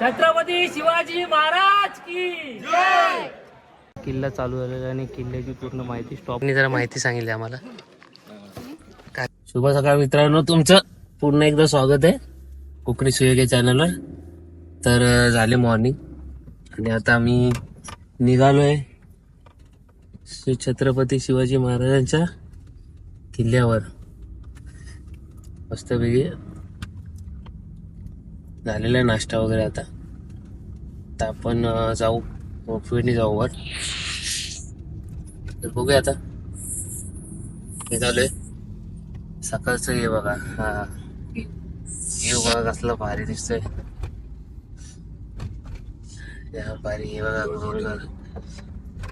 छत्रपती शिवाजी महाराज की किल्ला चालू झालेला आणि किल्ल्याची पूर्ण माहिती स्टॉपनी जरा माहिती सांगितली आम्हाला. काय? शुभ सकाळ मित्रांनो तुमचं पुन्हा एकदा स्वागत आहे. कोकणी सुयोगी चॅनलवर तर झाले मॉर्निंग आणि आता आम्ही निघालोय श्री छत्रपती शिवाजी महाराजांच्या किल्ल्यावर. मस्तपैकी झालेला आहे नाश्ता वगैरे आता. आता आपण जाऊ. रोपवेने जाऊ वर तर बघूया आता. आहे सकाळचं हे बघा. हा. हे बघा कसलं भारी दिसतंय. या भारी हे बघा डोंगर.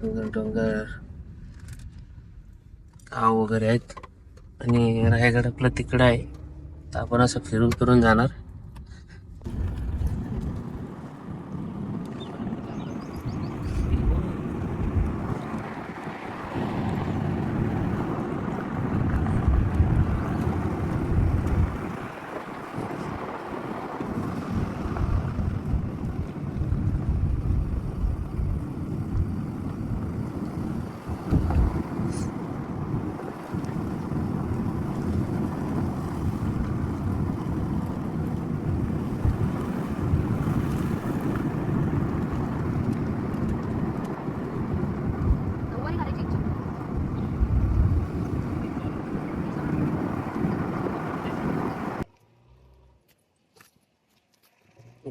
डोंगर डोंगर. गाव वगैरे आहेत. आणि रायगड आपलं तिकडं आहे. तर आपण असं फिरून फिरून जाणार.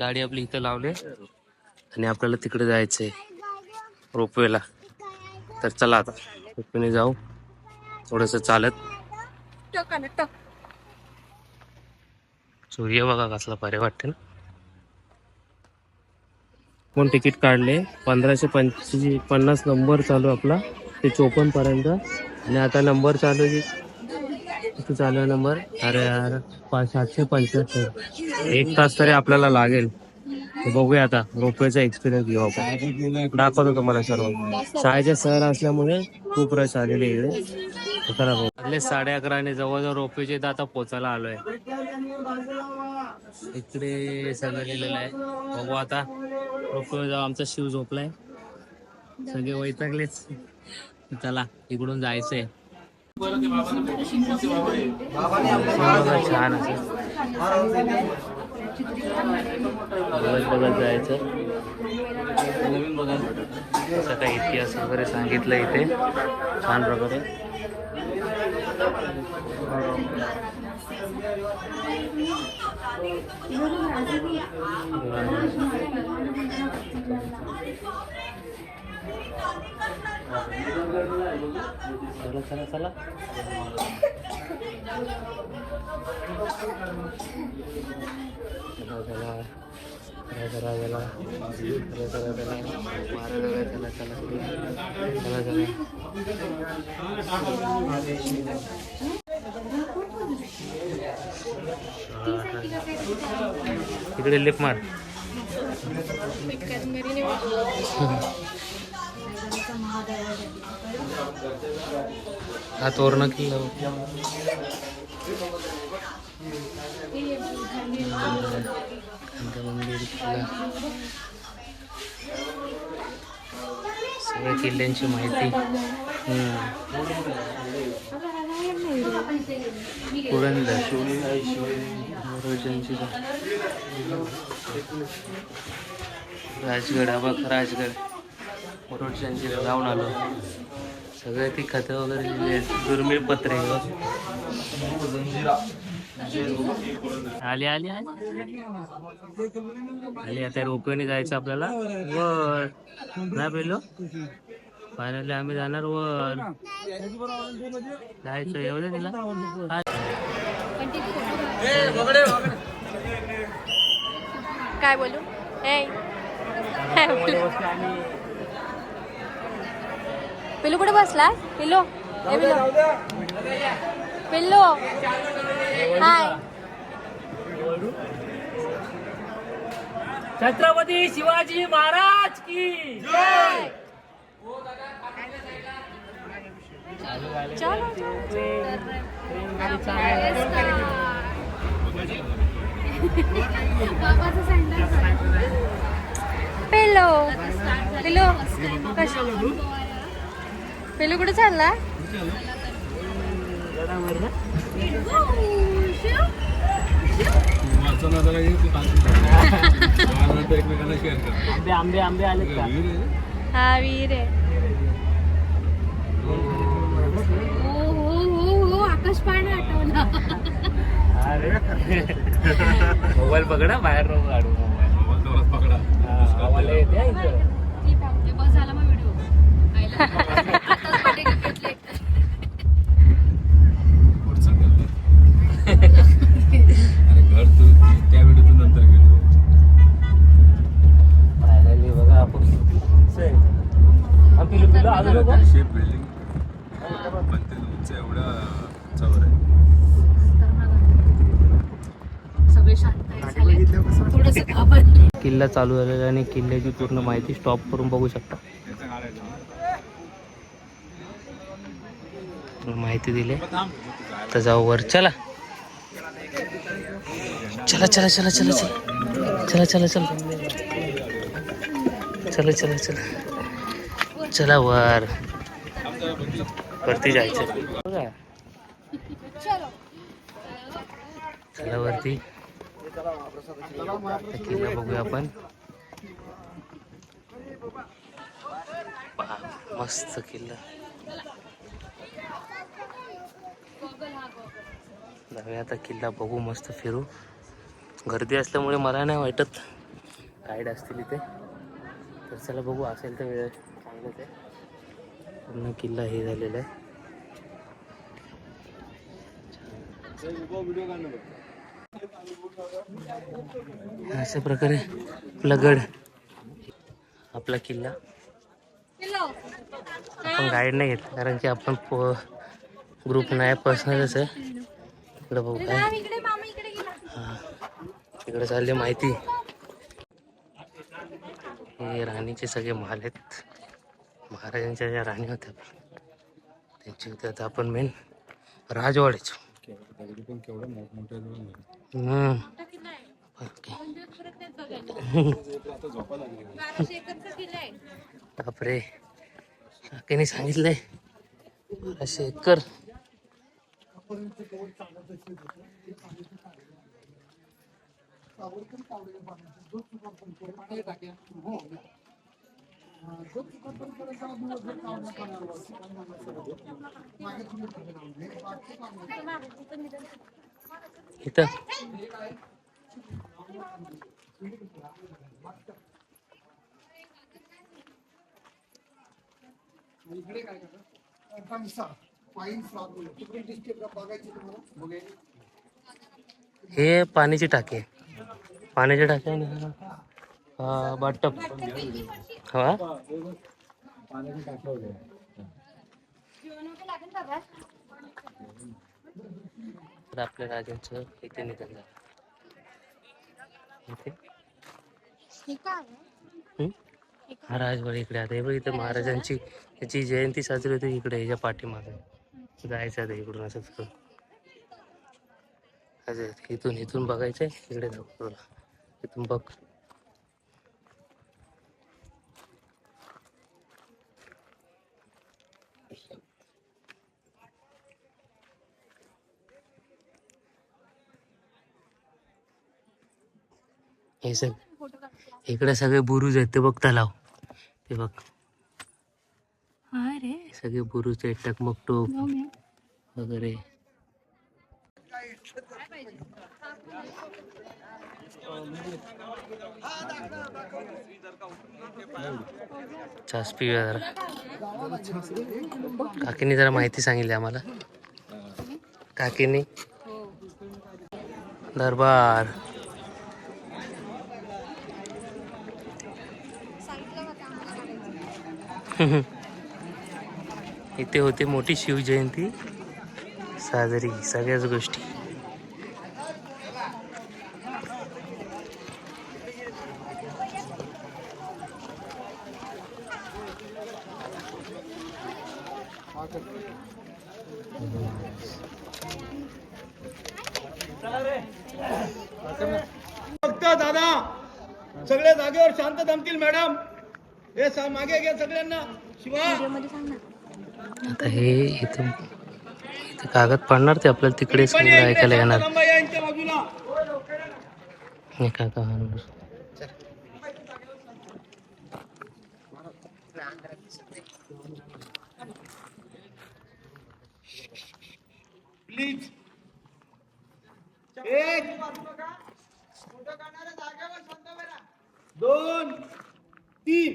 गाडी आपली इथं लावली आणि आपल्याला तिकडे जायचंय रोपवेला. तर चला आता रोपवेने जाऊ. थोडस चालत. सूर्य बघा कसला भारी वाटते ना. कोण तिकीट काढले? पंधराशे पंचवीस पन्नास नंबर चालू आपला. ते चोपन्न पर्यंत. आणि आता नंबर चालू तुझा आला चालू आहे नंबर. अरे यार पाच सातशे पंच्याहत्तर. एक तास तरी आपल्याला लागेल. बघूया आता रोपवेचा एक्सपिरियन्स घेऊ आपण. दाखवतो तुम्हाला सर्व. शाळेचे सर असल्यामुळे खूप रश आलेले इकडे आपले साडे अकरा आणि जवळजवळ रोपवेचे इथं आता पोचायला आलोय. इकडे सगळं लिहिलेलं आहे. बघू आता. रोपवे जाऊ आमचा शिव झोपलाय. सगळे वैतागलेच. चला इकडून जायचंय. छान असं बघत बघत जायचं असं काही इतिहास वगैरे सांगितलं इथे. छान प्रकारे. salah salah salah salah salah gara-gara salah salah salah salah हा तोरण किल्ला. मंदिर किल्ला. सगळ्या किल्ल्यांची माहिती. हम्म. पुरंदर. महाराजांची राजगड हा बघ राजगड. मुरुडच्यांची जाऊन आलो. सगळे ती खतं वगैरे. दुर्मिळ पत्रे. आली आली आली. आता रोपवेने जायचं आपल्याला. वर. नाही पेलो फायनली आम्ही जाणार वर. जायचं एवढं तिला. काय बोलू? काय बोलू? पिल्लू कुठे बसला? पिल्लू? पिल्लू? पिल्लू? हाय. छत्रपती शिवाजी महाराज की चलो बाबाचं सँडल पिलो कश? पिलो कुठे चालला? आंबे आंबे आंबे आले का हा वीर आहे. हो हो हो हो आकाश पाणी आठवला. मोबाईल पकडा बाहेर काढू. मोबाईल हा, किल्ला चालू झालेला आणि किल्ल्याची पूर्ण माहिती स्टॉप करून बघू शकता त्याचा काढायचा पूर्ण माहिती दिली. तर जाऊ वर. चला. चला चला चला चला चला. चला चला चला. चला चला चला. चला वर. वरती जायचं. बघा. चला वरती. किल्ला बघूया आपण. मस्त किल्ला. जाऊया आता किल्ला बघू मस्त फिरू. गर्दी असल्यामुळे मला नाही वाटत गाईड असतील इथे. तर चला बघू असेल तर वेळ चांगलं ते. पूर्ण किल्ला हे झालेला आहे. अशा प्रकारे आपला गड आपला किल्ला. आपण गाईड नाही घेतला कारण की आपण ग्रुप नाही पर्सनलच आहे. इकडे बघू काय. हा. तिकडे चालली माहिती. हे राणीचे सगळे महल आहेत. महाराजांच्या ज्या राणी होत्या त्यांची होते आता आपण मेन राजवाड्याचे. पर्यंत गवत चांगलं दक्षिण होतं ते पाणी पण काढलं सावड पण जो चुकार पण पाणी टाक्या हो जो चुकार पण करून त्याला दिवसभर मागे तुम्ही इकडे काय करतात हे पाण्याची टाकी आहे. पाण्याची टाकी आणि हा- हा बाटप. हा? तर आपल्या राजांचं इथे निधन इथे? हम्म? हा राजवाडा इकडे आता हे बघ इथं महाराजांची त्याची जयंती साजरी होती इकडे ह्याच्या पाठीमागे. जायचं आता इकडून असं फिरून असं इथून इथून बघायचंय. इकडे जाऊ इथून बघ. हे सग इकडे सगळे बुरुज आहेत ते बघ तलाव. ते बघ. सगळे बुरुज आहेत टकमक टोक वगैरे. चहाच पिऊया जरा. काकीने जरा माहिती सांगितली आम्हाला. काकीने? दरबार. इथे होते मोठी शिवजयंती साजरी सगळ्याच गोष्टी. फक्त दादा सगळे जागेवर शांत थांबतील मॅडम. व्हिडिओमध्ये सांग ना आता हे इथं इथं कागद पडणार ते आपल्याला तिकडे ऐकायला येणार. हे काका दोन. तीन.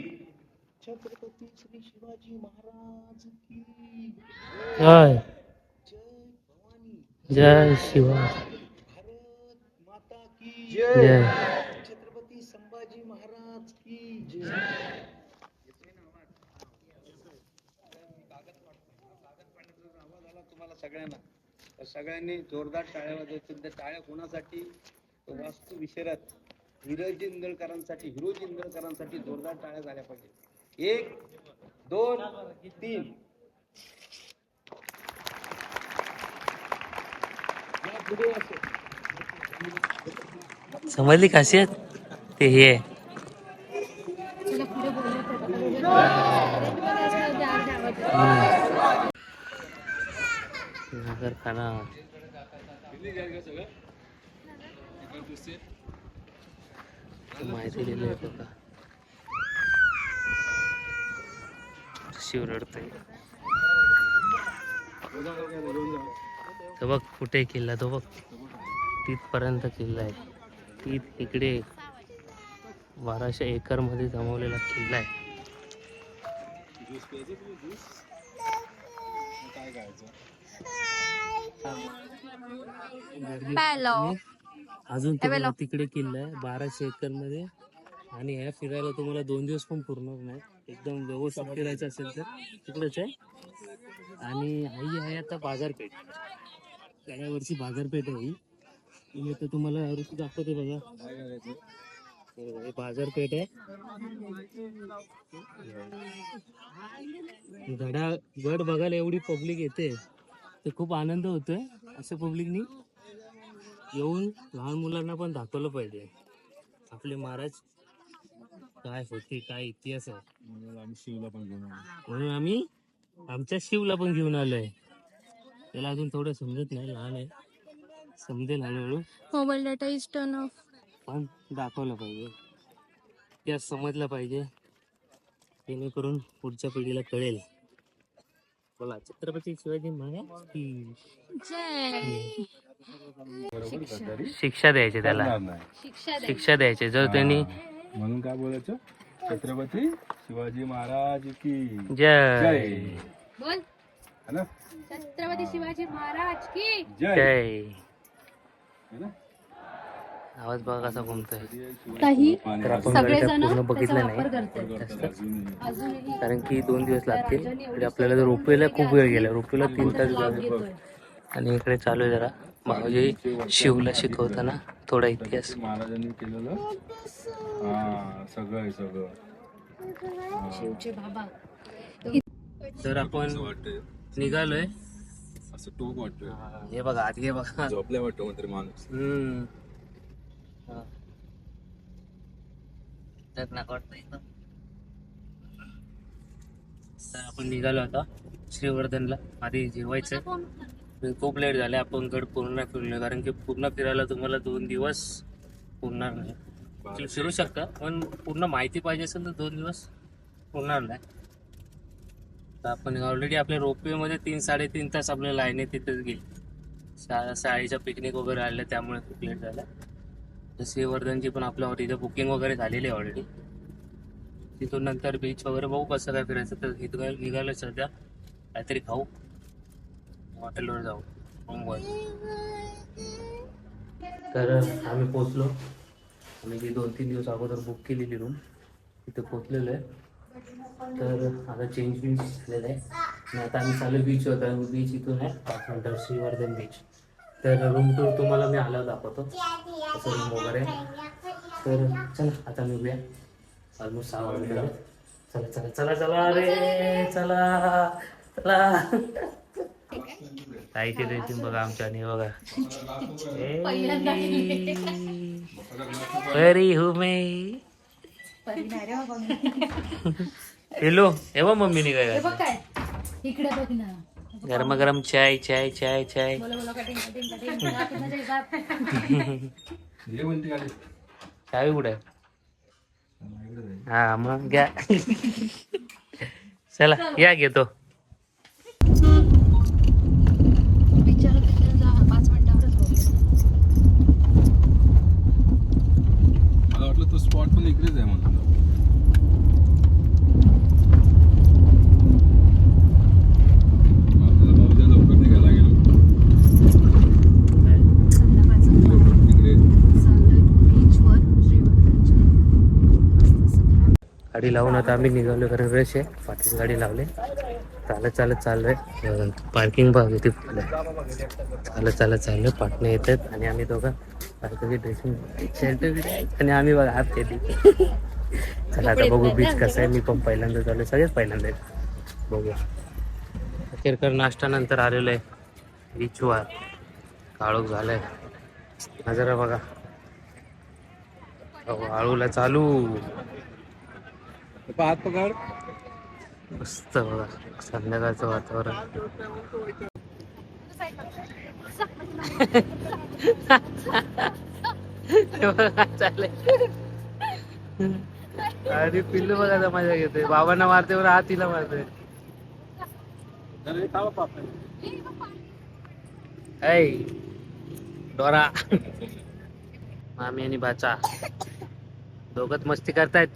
शिवाजी महाराज की जय. जय भवानी जय शिवा भारत माता की जय. छत्रपती संभाजी महाराज की जय. आवाज आला तुम्हाला सगळ्यांना तर सगळ्यांनी जोरदार टाळ्या वाजवायच्या त्या टाळ्या कोणासाठी? वास्तू विशेरात हिरोजी इंदळकरांसाठी हिरोजी इंदळकरांसाठी जोरदार टाळ्या झाल्या पाहिजे एक दोन तीन. समजली खासियत? ते हे. होता. खाना. माहिती दिली आहे शिव रडतोय तो बघ कुठे किल्ला तो बघ. तिथपर्यंत किल्ला आहे. तिथ इकडे बाराशे एकरमध्ये जमवलेला किल्ला आहे. अजून तिकडे किल्ला आहे बाराशे एकरमध्ये. आणि ह्या फिरायला तुम्हाला दोन दिवस पण पुरणार नाही एकदम व्यवस्थित फिरायचं असेल तर तिकडेच आहे. आणि आई आहे आता बाजारपेठ. गेल्या वर्षी बाजारपेठ आहे ही. मी तुम्हाला ऋतू दाखवते बघा. हे बाजारपेठ आहे. गडा गड बघायला एवढी पब्लिक येते ते खूप आनंद होतोय. असं पब्लिकनी येऊन लहान मुलांना पण दाखवलं पाहिजे. आपले महाराज काय होते काय इतिहास आहे? म्हणून आम्ही शिवला पण घेऊन आलो. म्हणून आम्ही आमच्या शिवला पण घेऊन आलोय. त्याला अजून थोडं समजत नाही लहान आहे. समजेल हळूहळू. Mobile data is turn off पण दाखवलं पाहिजे. इतिहास समजला पाहिजे. जेणेकरून पुढच्या पिढीला कळेल. बोला छत्रपती शिवाजी महाराज की जय. शिक्षा द्यायची त्याला. शिक्षा द्यायची. जर त्यांनी. म्हणून काय बोलायचं? छत्रपती शिवाजी महाराज की जय. जय. बोल. है ना? छत्रपती शिवाजी महाराज की जय. है ना? आवाज बघा कसा घुमतोय. काही तर आपण पूर्ण बघितलं नाही. अजूनही कारण की दोन दिवस लागतील. म्हणजे आपल्याला जर रोपवेला खूप वेळ गेला. रोपवेला तीन तास ब्लॉग गेले घेतोय. आणि इकडे चालू आहे जरा. म्हणजे शिवला शिकवताना थोडा इतिहास. महाराजांनी केलेलं. हा सगळं आहे सगळं. शिवचे बाबा. तर आपण निघालोय. असं टोक वाटतोय. हे बघा आधी हे बघा. झोपल्या वाटतं कोणतरी माणूस. हम्म. हा. खतरनाक वाटतं एकदम. तर आपण निघालो आता श्रीवर्धनला. आधी जेवायचं खूप लेट झाले आपण गड पूर्ण नाही फिरलो कारण की पूर्ण फिरायला तुम्हाला दोन दिवस पुरणार नाही. फिरू शकता पण पूर्ण माहिती पाहिजे असेल तर दोन दिवस पुरणार नाही. तर आपण ऑलरेडी आपल्या रोपवे मध्ये तीन साडेतीन तास आपल्या लाईने तिथेच गेली. शा शाळेच्या पिकनिक वगैरे आल्या त्यामुळे खूप लेट झाला. तर श्रीवर्धनची पण आपल्या तिथे बुकिंग वगैरे झालेली आहे ऑलरेडी तिथून नंतर बीच वगैरे बघू कसं काय फिरायचं तर इथं निघालं सध्या. काहीतरी खाऊ. हॉटेलवर जाऊ. रूमवर तर आम्ही पोचलो आम्ही जी दोन तीन दिवस अगोदर बुक केलेली रूम तिथे पोचलेलो आहे. तर आता चेंज बीच झालेलं आहे. आणि आता आम्ही चालू बीच होता बीच इथून आहे पाच मिनटं श्रीवर्धन बीच तर रूम टूर तुम्हाला मी आल्यावर दाखवतो. असं रूम वगैरे तर चला आता निघूया. ऑलमोस्ट सहा वाजले. चला चला चला चला अरे चला चला. ताईची ड्रेसिंग बघा आमच्या बघा. Hari who may. हॅलो हे बघ मम्मीने काय. इकडे बघ ना. गरम गरम चाय चाय चाय. चाय चावी कुठे? हा मग घ्या. चला या घेतो. गाडी लावून आता आम्ही निघालो कारण रश आहे. पाठीच गाडी लावले. चालत चालत चाललोय. पार्किंग बघ इथे फुल चालत चालत चाललोय. पाटणे येतात आणि आम्ही दोघं बायकोची ड्रेसिंग शर्ट आणि आम्ही बघा हात केली चला आता बघू बीच कसं आहे. मी पण पहिल्यांदा चालू सगळेच पहिल्यांदा बघू अखेरकर नाश्ता नंतर आलेलो आहे. बीचवर काळोख झालाय. नजरा बघा. अहो, आळूला चालू. हात पकड. मस्त बघा संध्याकाळचं वातावरण. अरे पिल्लू बघा मजा घेते बाबांना मारते बरं हात तिला मारते ऐ डोरा. मामी आणि बाचा दोघत मस्ती करतायत.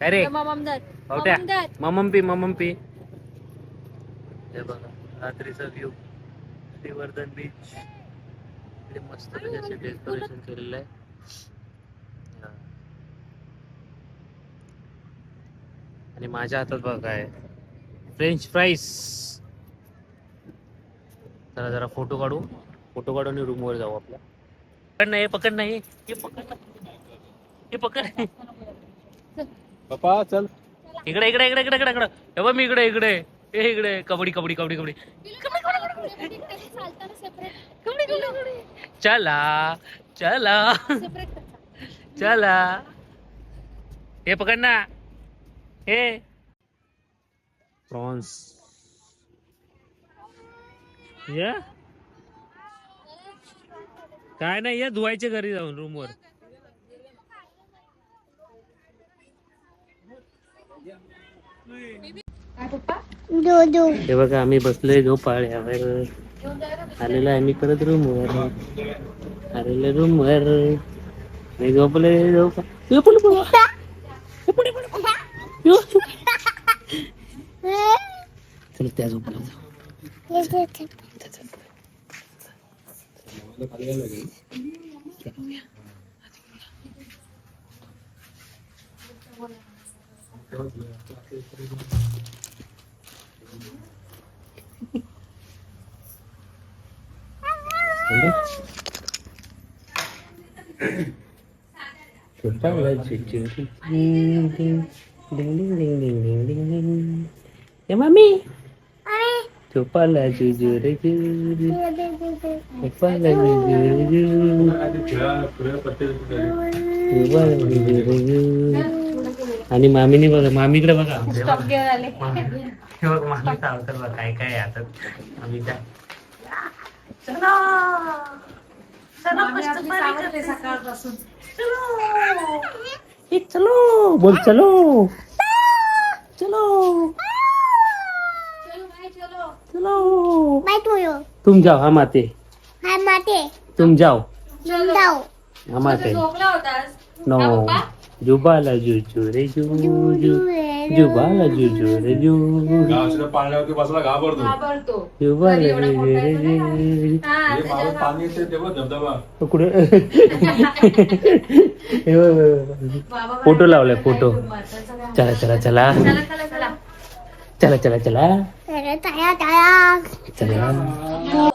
काय रे? मामामदार पावट्या मामामदार. ममंपी ममंपी हे बघा रात्रीचा व्ह्यू श्रीवर्धन बीच इकडे मस्त असे डेकोरेशन केलेलं आहे. आणि माझ्या हातात बघा काय. फ्रेंच फ्राईस चला जरा फोटो काढू. फोटो काढून रूम वर जाऊ आपल्या. पकड नाही पकड नाही. हे पकड. हे पकड. पप्पा चल. इकडे इकडे इकडे इकडे इकडे इकडे. हे बघ मी इकडे इकडे. हे इकडे. कबड्डी कबड्डी कबड्डी कबड्डी. चला चला. चला. हे पकड ना. हे. प्रॉन्स. या. काय नाही या धुवायचे घरी जाऊन रूमवर हे बघा आम्ही बसलोय झोपाळ्यावर. आलेलो आहे मी परत रूमवर आलेलो रूमवर मी झोपले झोपा झोपले Sumpah lah jujur Ding ding Ding ding ding ding ding ding ding Ya mami Mami Sumpah lah jujur jujur Sumpah lah jujur jujur Sumpah lah jujur jujur आणि मामीने बघा मामीकडे बघा. मामी. चालतं बघा काय काय आता. आम्ही चलो. बोल चलो. चलो. चलो तुम जाओ हा माते. हा माते. तुम जाओ. जाओ. हा माते. नो जुबाला जुजू रे जू जू जुबाला जुजू। रे जू गावच्या पाण्यावरती बसला घाबरतो. घाबरतो. जुबाला जुजू रे जू हा हे मागं पाणी येते तेव्हा धबधबा. कुठे? हे बघ, बघ, बघ. बाबा फोटो लावलाय फोटो. चला चला. चला चला चला. चला चला चला. चला. चला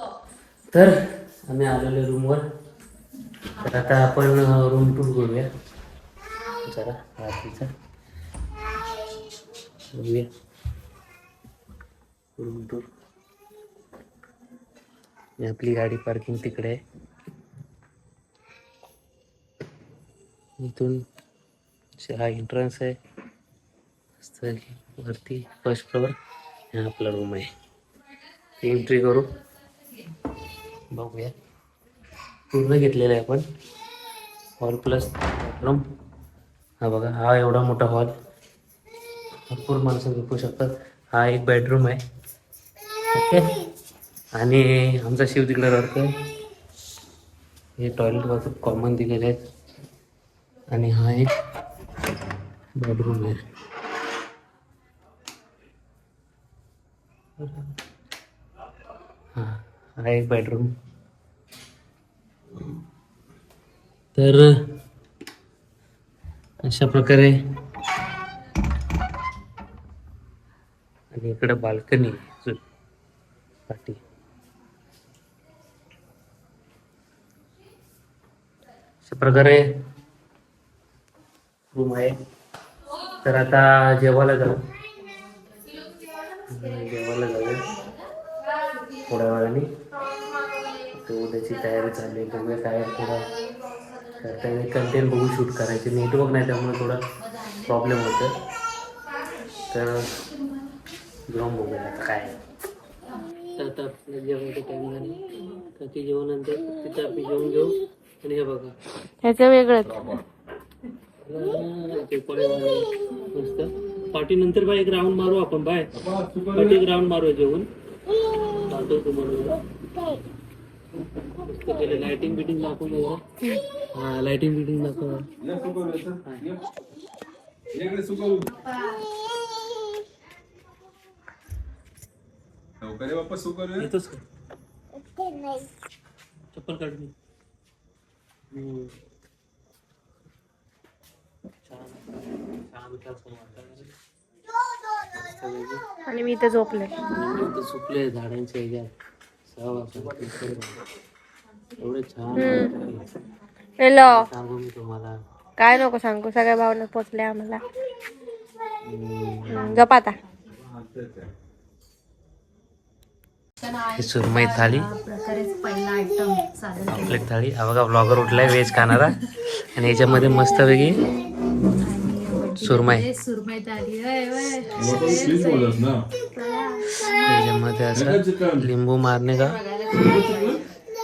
तर आम्ही आलेलो रूमवर. तर आता आपण रूम टूर करूया. जरा रात्रीचा बघूया. आपली गाडी पार्किंग तिकडे आहे. इथून हा एंट्रन्स आहे वरती फर्स्ट फ्लोअर हा आपला रूम आहे. एंट्री करू. बघूया. पूर्ण घेतलेलं आहे आपण. हॉल प्लस बेडरूम हा बघा हा एवढा मोठा हॉल. भरपूर माणसं झोपू शकतात. हा एक बेडरूम आहे. ओके आणि आमचा शिव तिकडे राहतो हे टॉयलेट बाथरूम कॉमन दिलेले आहेत. आणि हा एक बेडरूम आहे. हा हा एक बेडरूम तर अशा प्रकारे. आणि इकडे बाल्कनी साठी अशा प्रकारे रूम आहे. तर आता जेवायला जाऊ. जेवायला जाऊ थोड्या वेळाने. तो उद्याची तयारी चालली आहे. बघूया काय थोडं. करता येईल कंटेंट बघू शूट करायचे. नेटवर्क नाही त्यामुळे थोडा प्रॉब्लेम होतो. तर जेवण बघूया आता काय. तर आता आपल्या जेवणाचा टाईम झाला. तर ते जेवणानंतर तिथं आपण जेवण घेऊ. आणि हे बघा. ह्याचं वेगळंच. ते वगैरे मस्त. पार्टी नंतर बाय एक राऊंड मारू आपण बाय. पार्टी एक राऊंड मारू जेवण चालतो तुम्हाला. लाइटिंग बिटिंग दाखवून द्या हा. लाइटिंग बिटिंग दाखव. येतोच का? चप्पल काढ मी. हम्म. छान छान छान वाटतं. आणि मी इथे झोपले. सुकले झाडांच्या ह्याच्यात एवढे छान वाटते. हॅलो. सांगू मी तुम्हाला. काय नको सांगू सगळ्या भावना पोचल्या आम्हाला. झोप आता. ही सुरमई थाळी. पॉम्पलेट थाळी. हा बघा ब्लॉगर उठलाय व्हेज खाणारा. आणि याच्यामध्ये मस्त वेगळी सुरमई. सुरमई आली होय, होय. प्लीज बोलत ना. याच्यामध्ये असं लिंबू मारणे का?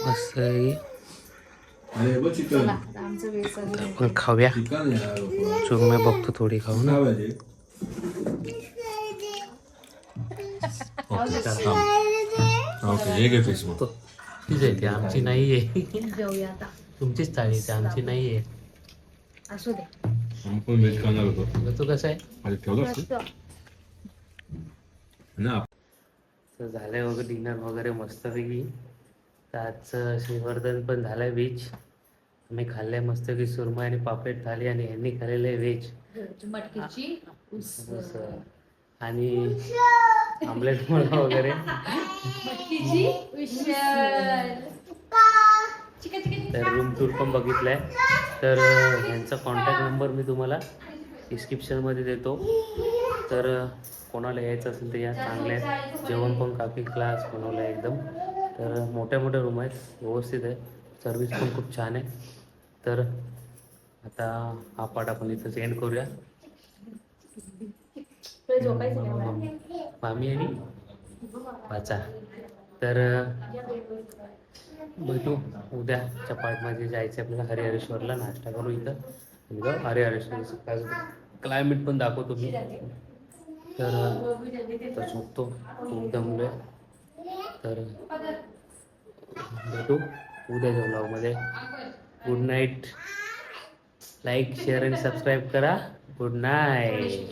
मस्त आपण खाऊया. सुरमई बघतो थोडी खाऊ ना तीच आहे ती आमची नाही आहे तुमचीच थाळी आमची नाही आहे असू दे. आम्ही पण व्हेज खाणार होतो तुझं तू कसं आहे अरे ठेवलं असतं ना तर झालंय वगैरे डिनर वगैरे मस्तपैकी तर आजचं श्रीवर्धन पण झालंय व्हेज आम्ही खाल्लंय मस्तपैकी सुरमई आणि पापलेट थाली आणि ह्यांनी खाल्लेलं आहे व्हेज मटकीची असं आणि आमलेट मला वगैरे मटकीची तर रूम टूर पण बघितलाय. तर ह्यांचा कॉन्टॅक्ट नंबर मी तुम्हाला डिस्क्रिप्शनमध्ये देतो. तर कोणाला यायचं असेल तर या चांगल्या आहेत जेवण पण काफी क्लास बनवलं आहे एकदम. तर मोठ्या मोठ्या रूम आहेत. व्यवस्थित आहे. सर्विस पण खूप छान आहे. तर आता हा पाठ आपण इथंच एंड करूया. मामी आणि वाचा तर भेटू. उद्याच्या पार्टमध्ये जायचं आपल्याला हरिहरेश्वरला. नाश्ता करू इथं. जाऊ हरिहरेश्वर क्लायमेट पण दाखवतो मी. तर झोपतो. खूप दमलोय. तर भेटू. उद्याच्या मध्ये गुड नाईट लाईक शेअर आणि सबस्क्राईब करा. Good night